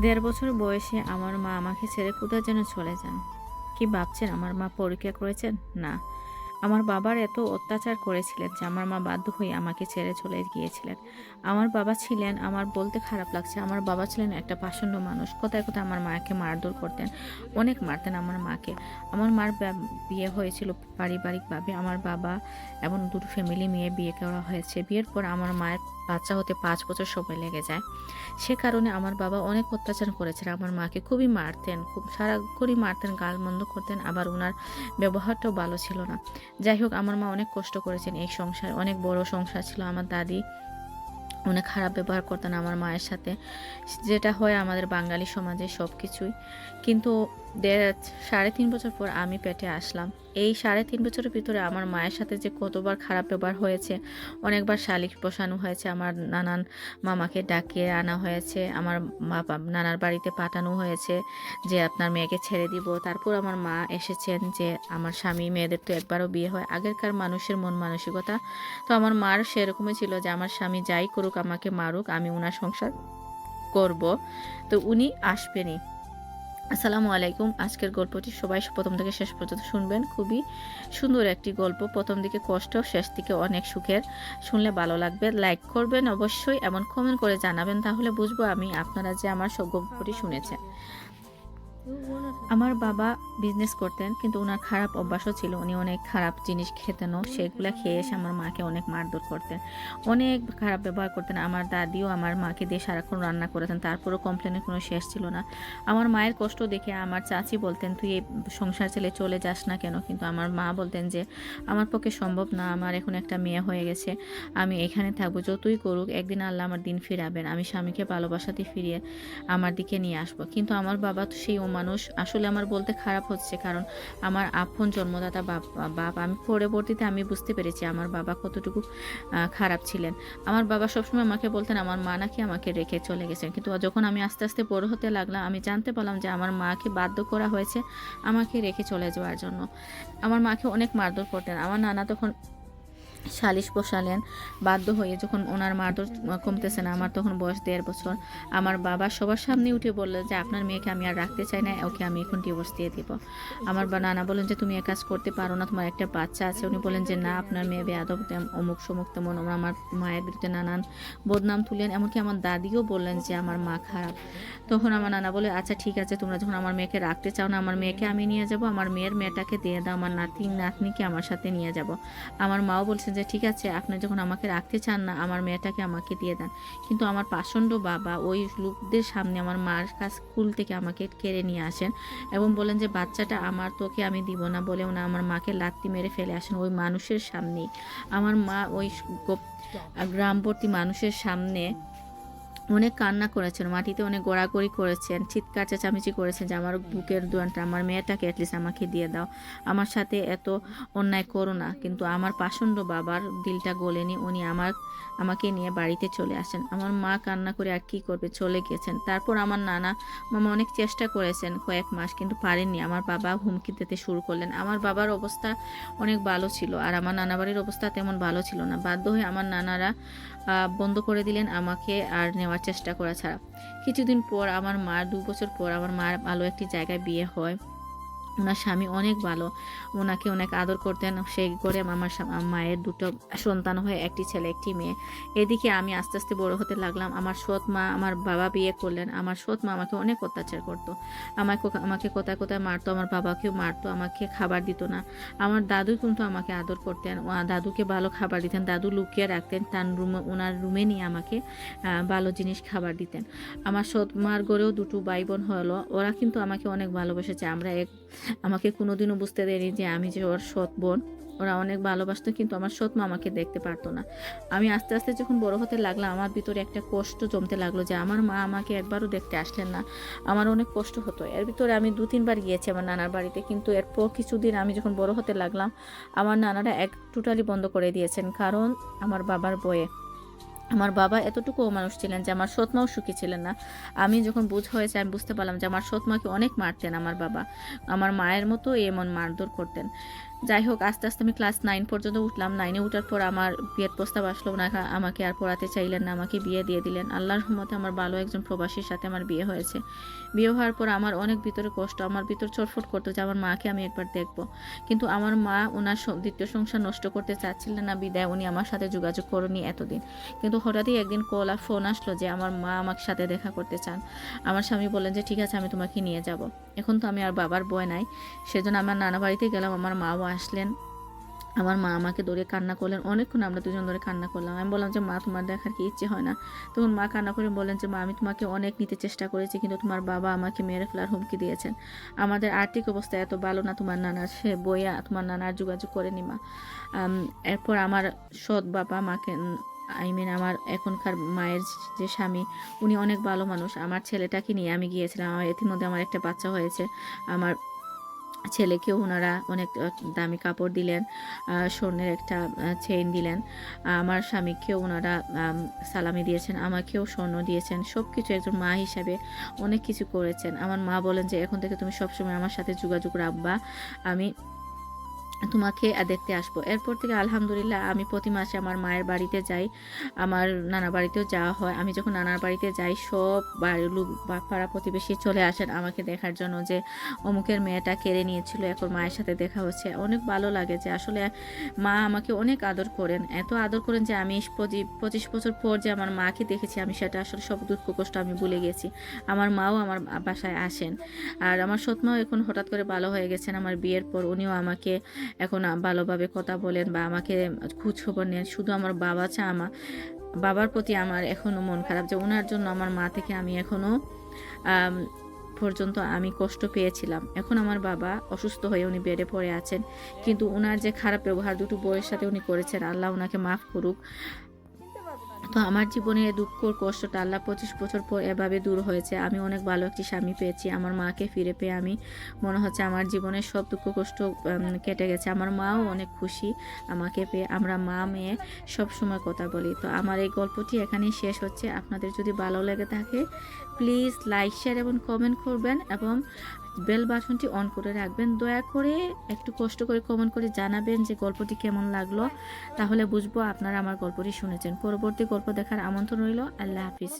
দেড় বছর বয়সে আমার মা আমাকে ছেড়ে কোথায় যেন চলে যান। কি ভাবছেন? আমার মা পরীক্ষা করেছেন? না। আমার বাবার এত অত্যাচার করেছিলেন যে আমার মা বাধ্য হয়ে আমাকে ছেড়ে চলে গিয়েছিলেন। আমার বাবা ছিলেন, আমার বলতে খারাপ লাগছে, আমার বাবা ছিলেন একটা পাষণ্ড মানুষ। কোথায় কোথায় আমার মাকে মারধর করতেন, অনেক মারতেন আমার মাকে। আমার মার বিয়ে হয়েছিল পারিবারিকভাবে। আমার বাবা এবং দুটো ফ্যামিলি মেয়ে বিয়ে করা হয়েছে। বিয়ের পর আমার মায়ের বাচ্চা হতে পাঁচ বছর সময় লেগে যায়। সে কারণে আমার বাবা অনেক অত্যাচার করেছেন। আমার মাকে খুবই মারতেন, খুব সারাক্ষণই মারতেন গাল মন্দ করতেন। আবার ওনার ব্যবহারটাও ভালো ছিল না। যাই হোক, আমার মা অনেক কষ্ট করেছেন এই সংসার। অনেক বড় সংসার ছিল আমার দাদি। অনেক খারাপ ব্যবহার করতেন আমার মায়ের সাথে। যেটা হয় আমাদের বাঙালি সমাজে সব কিছুই কিন্তু দেড়, সাড়ে তিন বছর পর আমি পেটে আসলাম। এই সাড়ে তিন বছরের ভিতরে আমার মায়ের সাথে যে কতবার খারাপ ব্যবহার হয়েছে, অনেকবার শালিক বসানো হয়েছে, আমার নানান মামাকে ডাকিয়ে আনা হয়েছে, আমার মা নানার বাড়িতে পাঠানো হয়েছে যে আপনার মেয়েকে ছেড়ে দিব। তারপর আমার মা এসেছেন যে আমার স্বামী মেয়েদের তো একবারও বিয়ে হয়, আগেরকার মানুষের মন মানসিকতা। তো আমার মার সেরকমই ছিল যে আমার স্বামী যাই করুক, আমাকে মারুক, আমি ওনার সংসার করব। তো উনি আসবেনই। আসসালামু আলাইকুম। আজকের গল্পটি সবাই প্রথম থেকে শেষ পর্যন্ত শুনবেন। খুবই সুন্দর একটি গল্প। প্রথম দিকে কষ্ট, শেষ দিকে অনেক সুখের। শুনলে ভালো লাগবে। লাইক করবেন অবশ্যই। এমন কমেন্ট করে জানাবেন, তাহলে বুঝব আমি আপনারা যে আমার সব গল্পটি শুনেছেন। আমার বাবা বিজনেস করতেন, কিন্তু ওনার খারাপ অভ্যাসও ছিল। উনি অনেক খারাপ জিনিস খেতেনও সেগুলো খেয়ে এসে আমার মাকে অনেক মারধর করতেন। অনেক খারাপ ব্যবহার করতেন। আমার দাদিও আমার মাকে দিয়ে সারাক্ষণ রান্না করেতেন। তারপরও কমপ্লেনের কোনো শেষ ছিল না। আমার মায়ের কষ্ট দেখে আমার চাচি বলতেন, তুই এই সংসার ছেলে চলে যাস না কেন? কিন্তু আমার মা বলতেন যে, আমার পক্ষে সম্ভব না। আমার এখন একটা মেয়ে হয়ে গেছে। আমি এখানে থাকব। যতই করুক, একদিন আল্লাহ আমার দিন ফিরাবেন। আমি স্বামীকে ভালোবাসাতে ফিরিয়ে আমার দিকে নিয়ে আসব। কিন্তু আমার বাবা তো সেই মানুষ আসলে আমার বলতে খারাপ হচ্ছে, কারণ আমার আপন জন্মদাতা বাপ আমি পরবর্তীতে আমি বুঝতে পেরেছি আমার বাবা কতটুকু খারাপ ছিলেন। আমার বাবা সবসময় আমাকে বলতেন, আমার মা নাকি আমাকে রেখে চলে গেছেন। কিন্তু যখন আমি আস্তে আস্তে বড় হতে লাগলাম, আমি জানতে পারলাম যে আমার মাকে বাধ্য করা হয়েছে আমাকে রেখে চলে যাওয়ার জন্য। আমার মাকে অনেক মারধর করতেন। আমার নানা তখন সালিশ বসালেন, বাধ্য হয়ে যখন ওনার মারধর কমতেছে না, আমার তখন বয়স দেড় বছর। আমার বাবা সবার সামনে উঠে বললেন যে, আপনার মেয়েকে আমি আর রাখতে চাই না, ওকে আমি এখন ডিভোর্স দিয়ে দিব। আমার বা নানা বলেন যে, তুমি এ কাজ করতে পারো না, তোমার একটা বাচ্চা আছে। উনি বলেন যে, না, আপনার মেয়ে বেয়াদব অমুক সমুক, তেমন আমার মায়ের বিরুদ্ধে নানান বদনাম তুলেন। এমনকি আমার দাদিও বললেন যে, আমার মা খারাপ। তখন আমার নানা বলে আচ্ছা ঠিক আছে, তোমরা যখন আমার মেয়েকে রাখতে চাও না, আমার মেয়েকে আমি নিয়ে যাব, আমার মেয়ের মেয়েটাকে দিয়ে দাও, আমার নাতি নাতনিকে আমার সাথে নিয়ে যাব। আমার মাও বলছেন যে ঠিক আছে আপনি যখন আমাকে রাখতে চান না আমার মেয়েটাকে আমাকে দিয়ে দেন। কিন্তু আমার পাষণ্ড বাবা ওই লোকদের সামনে আমার মার কাছ স্কুল থেকে আমাকে কেড়ে নিয়ে আসেন এবং বলেন যে বাচ্চাটা আমার তোকে আমি দিব না বলে ওনা আমার মাকে লাত্তি মেরে ফেলে আসেন ওই মানুষের সামনেই। আমার মা ওই গ্রামবর্তী মানুষের সামনে অনেক কান্না করেছেন, মাটিতে অনেক গোড়াগড়ি করেছেন, চিৎকার চেঁচামেচি করেছেন যে আমার বুকের দোয়ানটা, আমার মেয়েটাকে অ্যাটলিস্ট আমাকে দিয়ে দাও। আমার সাথে এত অন্যায় করো না, কিন্তু আমার পাষণ্ড বাবার দিলটা গলেনি, উনি আমার, আমাকে নিয়ে বাড়িতে চলে আসেন। আমার মা কান্না করে আর কী করবে, চলে গেছেন। তারপর আমার নানা, মামা অনেক চেষ্টা করেছেন কয়েক মাস, কিন্তু পারেননি। আমার বাবা হুমকি দিতে শুরু করলেন। আমার বাবার অবস্থা অনেক ভালো ছিল, আর আমার নানা বাড়ির অবস্থা তেমন ভালো ছিল না। বাধ্য হয়ে আমার নানারা বন্ধ করে দিলেন, আমাকে আর নেওয়ার চেষ্টা করা ছাড়া। কিছুদিন পর আমার মার দু বছর পর আমার মার ভালো একটি জায়গায় বিয়ে হয়। ওনার স্বামী অনেক ভালো। ওনাকে অনেক আদর করতেন। সেই করে আমার মায়ের দুটো সন্তান হয় একটি ছেলে, একটি মেয়ে। এদিকে আমি আস্তে আস্তে বড় হতে লাগলাম। আমার সৎ মা, আমার বাবা বিয়ে করলেন। আমার সৎ মা আমাকে অনেক অত্যাচার করতো। আমাকে আমাকে কোথায় কোথায় মারতো? আমার বাবাকেও মারতো। আমাকে খাবার দিত না। আমার দাদু কিন্তু আমাকে আদর করতেন। দাদুকে ভালো খাবার দিতেন। দাদু লুকিয়ে রাখতেন। তার রুমে, ওনার রুমে নিয়ে আমাকে ভালো জিনিস খাবার দিতেন। আমার সৎ মার গড়েও দুটো ভাই বোন হলো। ওরা কিন্তু আমাকে অনেক ভালোবেসেছে। আমরা এক আমাকে কোনোদিনও বুঝতে দেয়নি যে আমি যে ওর সৎ বোন। ওরা অনেক ভালোবাসতো, কিন্তু আমার সৎ মা আমাকে দেখতে পারতো না। আমি আস্তে আস্তে যখন বড় হতে লাগলাম, আমার ভিতরে একটা কষ্ট জমতে লাগল যে আমার মা আমাকে একবারও দেখতে আসলেন না। আমার অনেক কষ্ট হতো। এর ভিতরে আমি দু, তিনবার গিয়েছি আমার নানার বাড়িতে, কিন্তু এরপর কিছুদিন আমি যখন বড় হতে লাগলাম, আমার নানারা এক টোটালি বন্ধ করে দিয়েছেন, কারণ আমার বাবার বয়ে আমার বাবা এতটুকুও মানুষ ছিলেন যে আমার সৎমাও সুখী ছিলেন না। আমি যখন বুঝ হয়েছে, আমি বুঝতে পারলাম যে আমার সৎমাকে অনেক মারতেন আমার বাবা। আমার মায়ের মতো এমন মারধর করতেন। যাই হোক, আস্তে আস্তে আমি ক্লাস নাইন পর্যন্ত উঠলাম। নাইনে উঠার পর আমার বিয়ের প্রস্তাব আসলো ওনাকে আমাকে আর পড়াতে চাইলেন না, আমাকে বিয়ে দিয়ে দিলেন। আল্লাহর রহমতে আমার ভালো একজন প্রবাসীর সাথে আমার বিয়ে হয়েছে। বিয়ে হওয়ার পর আমার অনেক ভিতরে কষ্ট, আমার ভিতর চটফট করতো যে, আমার মাকে আমি একবার দেখব। কিন্তু আমার মা ওনার দ্বিতীয় সংসার নষ্ট করতে চাচ্ছিলেন না, বিদায় উনি আমার সাথে যোগাযোগ করেনি এতদিন। কিন্তু হঠাৎই একদিন কল আর ফোন আসলো যে, আমার মা আমার সাথে দেখা করতে চান। আমার স্বামী বললেন যে, ঠিক আছে, আমি তোমাকে নিয়ে যাব। এখন তো আমি আর বাবার বয় নাই, সেজন্য আমার নানা বাড়িতে গেলাম, আমার মাও আসলেন। আমার মা আমাকে ধরে কান্না করলেন। অনেকক্ষণ আমরা দুজন ধরে কান্না করলাম। আমি বললাম যে, মা, তোমার দেখার কি ইচ্ছে হয় না? তখন মা কান্না করে বললেন যে, মা, আমি তোমাকে অনেক নিতে চেষ্টা করেছি, কিন্তু তোমার বাবা আমাকে মেরে ফেলার হুমকি দিয়েছেন। আমাদের আর্থিক অবস্থা এত ভালো না, তোমার নানার সে বইয়া, তোমার নানার যোগাযোগ করেনি মা। এরপর আমার সৎ বাবা মাকে আই মিন আমার এখনকার মায়ের যে স্বামী, উনি অনেক ভালো মানুষ। আমার ছেলেটাকে নিয়ে আমি গিয়েছিলাম। আমার ইতিমধ্যে আমার একটা বাচ্চা হয়েছে। আমার ছেলেকেও ওনারা অনেক দামি কাপড় দিলেন স্বর্ণের একটা চেইন দিলেন। আমার স্বামীকেও ওনারা সালামি দিয়েছেন, আমাকেও স্বর্ণ দিয়েছেন সব কিছু একজন মা হিসাবে অনেক কিছু করেছেন। আমার মা বলেন যে, এখন থেকে তুমি সবসময় আমার সাথে যোগাযোগ রাখবা। আমি তোমাকে দেখতে আসব। এরপর থেকে আলহামদুলিল্লাহ আমি প্রতি মাসে আমার মায়ের বাড়িতে যাই, আমার নানা বাড়িতেও যাওয়া হয়। আমি যখন নানার বাড়িতে যাই, সব বাড়ির লোক পাড়া প্রতিবেশী চলে আসেন আমাকে দেখার জন্য যে অমুকের মেয়েটা কেড়ে নিয়েছিল, এখন মায়ের সাথে দেখা হচ্ছে। অনেক ভালো লাগে যে আসলে মা আমাকে অনেক আদর করেন। এত আদর করেন যে আমি পঁচি- পঁচিশ বছর পর যে আমার মাকে দেখেছি, আমি সেটা আসলে সব দুঃখ কষ্ট আমি ভুলে গেছি। আমার মাও আমার বাসায় আসেন। আর আমার সৎমাও এখন হঠাৎ করে ভালো হয়ে গেছেন। আমার বিয়ের পর উনিও আমাকে এখন ভালোভাবে কথা বলেন বা আমাকে খোঁজ খবর নেন। শুধু আমার বাবা চা আমার বাবার প্রতি আমার এখনও মন খারাপ যে ওনার জন্য আমার মা থেকে আমি এখনও পর্যন্ত আমি কষ্ট পেয়েছিলাম। এখন আমার বাবা অসুস্থ হয়ে উনি বেডে পড়ে আছেন। কিন্তু ওনার যে খারাপ ব্যবহার, দুটো বইয়ের সাথে উনি করেছেন, আল্লাহ ওনাকে মাফ করুক। তো আমার জীবনে দুঃখ কষ্টটা আল্লাহ পঁচিশ বছর পর এভাবে দূর হয়েছে। আমি অনেক ভালো একটি স্বামী পেয়েছি। আমার মাকে ফিরে পেয়ে আমি মনে হচ্ছে আমার জীবনের সব দুঃখ কষ্ট কেটে গেছে। আমার মাও অনেক খুশি আমাকে পেয়ে। আমরা মা, মেয়ে সব সময় কথা বলি। তো আমার এই গল্পটি এখানেই শেষ হচ্ছে। আপনাদের যদি ভালো লেগে থাকে প্লিজ লাইক শেয়ার এবং কমেন্ট করবেন এবং বেল বাটনটি অন করে রাখবেন। দয়া করে একটু কষ্ট করে কমেন্ট করে জানাবেন যে গল্পটি কেমন লাগল। তাহলে বুঝব আপনারা আমার গল্পটি শুনেছেন। পরবর্তী গল্প দেখার আমন্ত্রণ রইল। আল্লাহ হাফিজ।